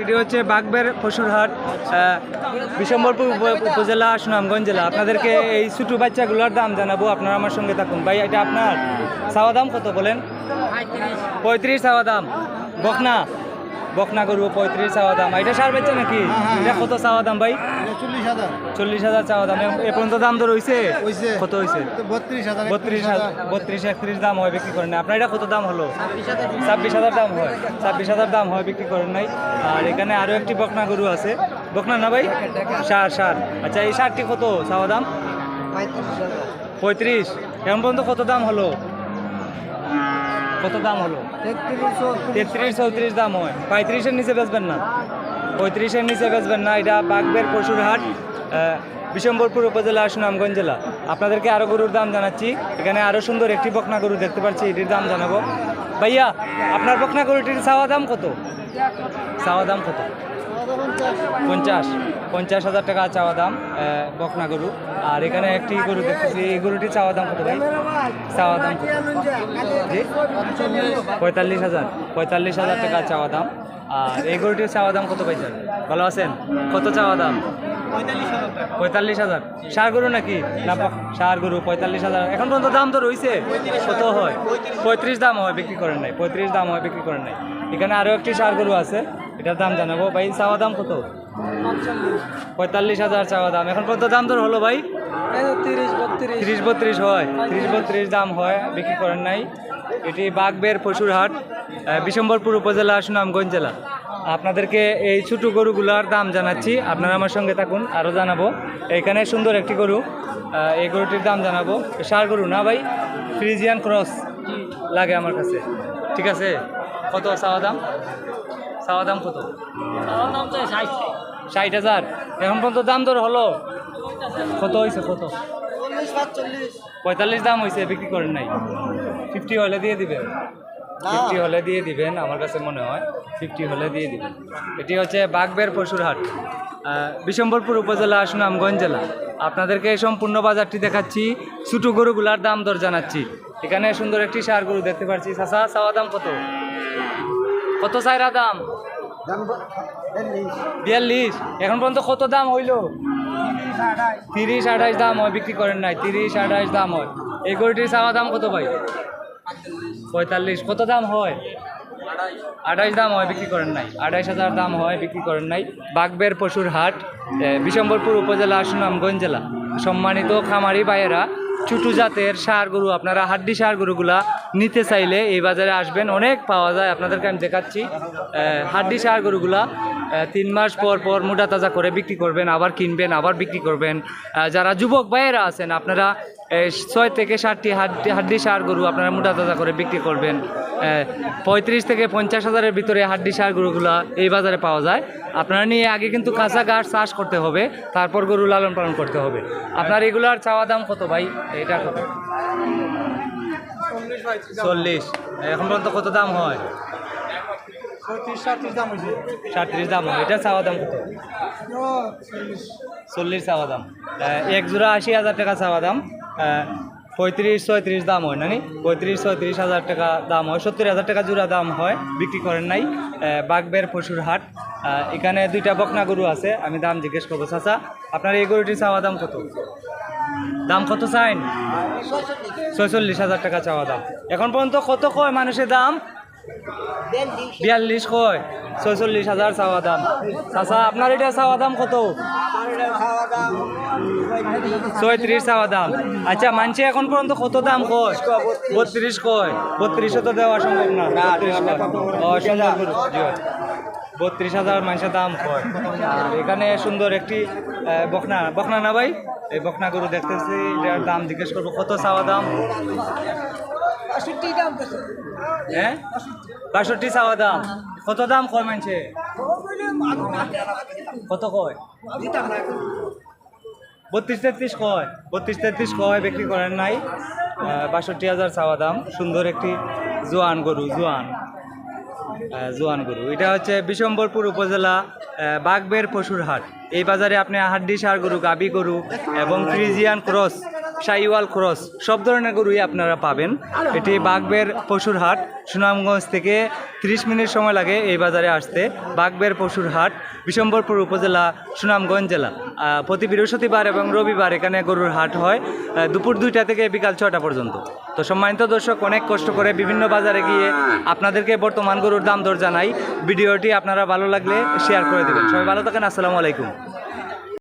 এটি হচ্ছে বাগবের পশুরহাট বিশম্বরপুর উপ- উপজেলা, সুনামগঞ্জ জেলা। আপনাদেরকে এই ছোটো বাচ্চাগুলোর দাম জানাব, আপনারা আমার সঙ্গে থাকুন। ভাই, এটা আপনার? চাওয়া দাম কত বলেন? পঁয়ত্রিশ চাওয়া দাম। বকনা? বকনা করব পঁয়ত্রিশ চাওয়া দাম। এটা সার বাচ্চা নাকি? এটা কত চাওয়া দাম ভাই? চল্লিশ হাজার। চল্লিশ হাজার চাওয়া দাম। এ পর্যন্ত দাম তো রয়েছে কত হয়েছে বত্রিশ হাজার বত্রিশ বত্রিশ একত্রিশ দাম হয় বিক্রি করেন আপনার এটা কত দাম হলো? ছাব্বিশ হাজার। দাম হয়। ছাব্বিশ হাজার দাম হয় বিক্রি করেন নাই। আর এখানে আরও একটি বকনা গরু আছে। বকনা না ভাই? সার সার। আচ্ছা এই সারটি কত চাওয়া দাম? পঁয়ত্রিশ। এখন পর্যন্ত কত দাম হলো? কত দাম হলো? তেত্রিশ চৌত্রিশ দাম হয়। পঁয়ত্রিশের নিচে বেচবেন না। পঁয়ত্রিশের নিচে বেচবেন না। এটা বাঘবের পশুরহাট আহ, বিশম্বরপুর উপজেলা সুনামগঞ্জ জেলা। আপনাদেরকে আরও গরুর দাম জানাচ্ছি। এখানে আরও সুন্দর একটি বকনা গরু দেখতে পাচ্ছি। এটির দাম জানাব। ভাইয়া, আপনার বকনা গরুটির চাওয়া দাম কত? চাওয়া দাম কত? পঞ্চাশ। পঞ্চাশ হাজার টাকা চাওয়া দাম বকনা গরু। আর এখানে একটি গরু দেখতেছি, এই গরুটির চাওয়া দাম কত ভাই? চাওয়া দাম কত? পঁয়তাল্লিশ হাজার। পঁয়তাল্লিশ হাজার টাকা চাওয়া দাম। আর এই গরুটির চাওয়া দাম কত পাইছেন ভালো আছেন? কত চাওয়া দাম? পঁয়তাল্লিশ হাজার সার গরু নাকি? না সার গরু পঁয়তাল্লিশ হাজার। এখন পর্যন্ত দাম তো রয়েছে কত হয়? পঁয়ত্রিশ। দাম হয় বিক্রি করেন নাই। পঁয়ত্রিশ দাম হয় বিক্রি করেন নাই। এখানে আরও একটি সার গরু আছে। এটার দাম জানাব। ভাই চাওয়া দাম কত? পঁয়তাল্লিশ হাজার চাওয়া দাম। এখন পর্যন্ত দাম তোর হলো ভাই? তিরিশ বত্রিশ। হয়। তিরিশ বত্রিশ দাম হয় বিক্রি করেন নাই। এটি বাগবের পশুরহাট বিশম্বরপুর উপজেলা সুনামগঞ্জ জেলা। আপনাদেরকে এই ছোটো গরুগুলার দাম জানাচ্ছি। আপনারা আমার সঙ্গে থাকুন আরও জানাব। এখানে সুন্দর একটি গরু এই গরুটির দাম জানাব। সার গরু না ভাই? ফ্রিজিয়ান ক্রস লাগে আমার কাছে। ঠিক আছে? কত চাওয়া দাম? চাওয়া দাম কত? ষাট। হাজার। এখন পর্যন্ত দাম দর হলো? কত হয়েছে কত? পঁয়তাল্লিশ দাম হয়েছে বিক্রি করেন নাই। ফিফটি হলে দিয়ে দিবেন। ফিফটি হলে দিয়ে দিবেন আমার কাছে মনে হয়। ফিফটি হলে দিয়ে দিবেন এটি হচ্ছে বাগবের পশুরহাট আহ, বিশম্বরপুর উপজেলা সুনামগঞ্জ জেলা। আপনাদেরকে এই সম্পূর্ণ বাজারটি দেখাচ্ছি ছোটো গরুগুলার দাম দর জানাচ্ছি। এখানে সুন্দর একটি সার গরু দেখতে পাচ্ছি। চাষা চাওয়া দাম কত? কত চাইরা দাম? বিয়াল্লিশ। এখন পর্যন্ত কত দাম হইল? তিরিশ আঠাইশ দাম হয় বিক্রি করেন নাই। তিরিশ আঠাইশ দাম হয়। এই গরুটির সাওয়া দাম কত ভাই? পঁয়তাল্লিশ। কত দাম হয়? আঠাইশ দাম হয়, বিক্রি করেন নাই। আঠাইশ হাজার দাম হয়, বিক্রি করেন নাই। বাগবের পশুর হাট বিশম্বরপুর উপজেলা, সুনামগঞ্জ জেলা। সম্মানিত খামারি ভাইয়েরা ছুটু জাতের সার গরু, আপনারা হাড্ডি সার গরুগুলা নিতে চাইলে এই বাজারে আসবেন। অনেক পাওয়া যায়, আপনাদেরকে আমি দেখাচ্ছি। হাড্ডি সার গরুগুলা তিন মাস পর পর মোটা তাজা করে বিক্রি করবেন আবার কিনবেন আবার বিক্রি করবেন। যারা যুবক ভাইয়েরা আছেন আপনারা ছয় থেকে ষাটটি হাড্ডি হাড্ডি সার গরু আপনারা মোটা তাজা করে বিক্রি করবেন। পঁয়ত্রিশ থেকে পঞ্চাশ হাজারের ভিতরে হাড্ডি সার গরুগুলা এই বাজারে পাওয়া যায়। আপনারা নিয়ে আগে কিন্তু কাঁচা গাছ চাষ করতে হবে তারপর গরু লালন পালন করতে হবে। আপনার এগুলার চাওয়া দাম কত ভাই? এটা কত চল্লিশ। এখন পর্যন্ত কত দাম হয়? সাতত্রিশ দাম এটা চাওয়া দাম কত? চল্লিশ চাওয়া দাম। এক জোড়া আশি হাজার টাকা চাওয়া দাম। পঁয়ত্রিশ, ছয়ত্রিশ দাম হয় নানি পঁয়ত্রিশ, ছয়ত্রিশ হাজার টাকা দাম হয়। সত্তর হাজার টাকা জোড়া দাম হয়। বিক্রি করেন নাই। বাগবের পশুর হাট। এখানে দুইটা বকনা গরু আছে। আমি দাম জিজ্ঞেস করব। চাচা, আপনার এই গরুটির চাওয়া দাম কত? দাম কত চাইন? ছয়চল্লিশ হাজার টাকা চাওয়া দাম। এখন পর্যন্ত কত কয় মানুষের দাম? বিয়াল্লিশ কয়? ছয়চল্লিশ হাজার চাওয়া দাম। চাচা আপনার এটা চাওয়া দাম কত? ছয়ত্রিশ চাওয়া দাম। আচ্ছা মানছে এখন পর্যন্ত কত দাম কয়? বত্রিশ কয়। বত্রিশও তো দেওয়া সম্ভব না। বত্রিশ হাজার মানুষের দাম কয়। আর এখানে সুন্দর একটি আহ, বকনা। বকনা না ভাই? এই বকনা গরু দেখতেছি এটার দাম জিজ্ঞেস করব কত চাওয়া দাম? হ্যাঁ? বাষট্টি চাওয়া দাম। কত দাম কয় মানছে কত কয়? বত্রিশ তেত্রিশ কয়। বত্রিশ তেত্রিশ কয় বিক্রি করেন নাই। বাষট্টি হাজার চাওয়া দাম। সুন্দর একটি জোয়ান গরু জোয়ান। জোয়ান গরু। এটা হচ্ছে বিশম্বরপুর উপজেলা বাগবের পশুর হাট। এই বাজারে আপনি হাড্ডি সার গরু গাবি গরু এবং ফ্রিজিয়ান ক্রস শাইওয়াল ক্রস, সব ধরনের গরুই আপনারা পাবেন। এটি বাগবের পশুর হাট, সুনামগঞ্জ থেকে 30 মিনিট সময় লাগে এই বাজারে আসতে। বাগবের পশুর হাট, বিশম্বরপুর উপজেলা, সুনামগঞ্জ জেলা। প্রতি বৃহস্পতিবার এবং রবিবার এখানে গরুর হাট হয় দুপুর দুইটা থেকে বিকাল ছটা পর্যন্ত। তো সম্মানিত দর্শক, অনেক কষ্ট করে বিভিন্ন বাজারে গিয়ে আপনাদেরকে বর্তমান গরুর দাম দর জানাই। ভিডিওটি আপনারা ভালো লাগলে শেয়ার করে দেবেন। সবাই ভালো থাকেন, আসসালামু আলাইকুম।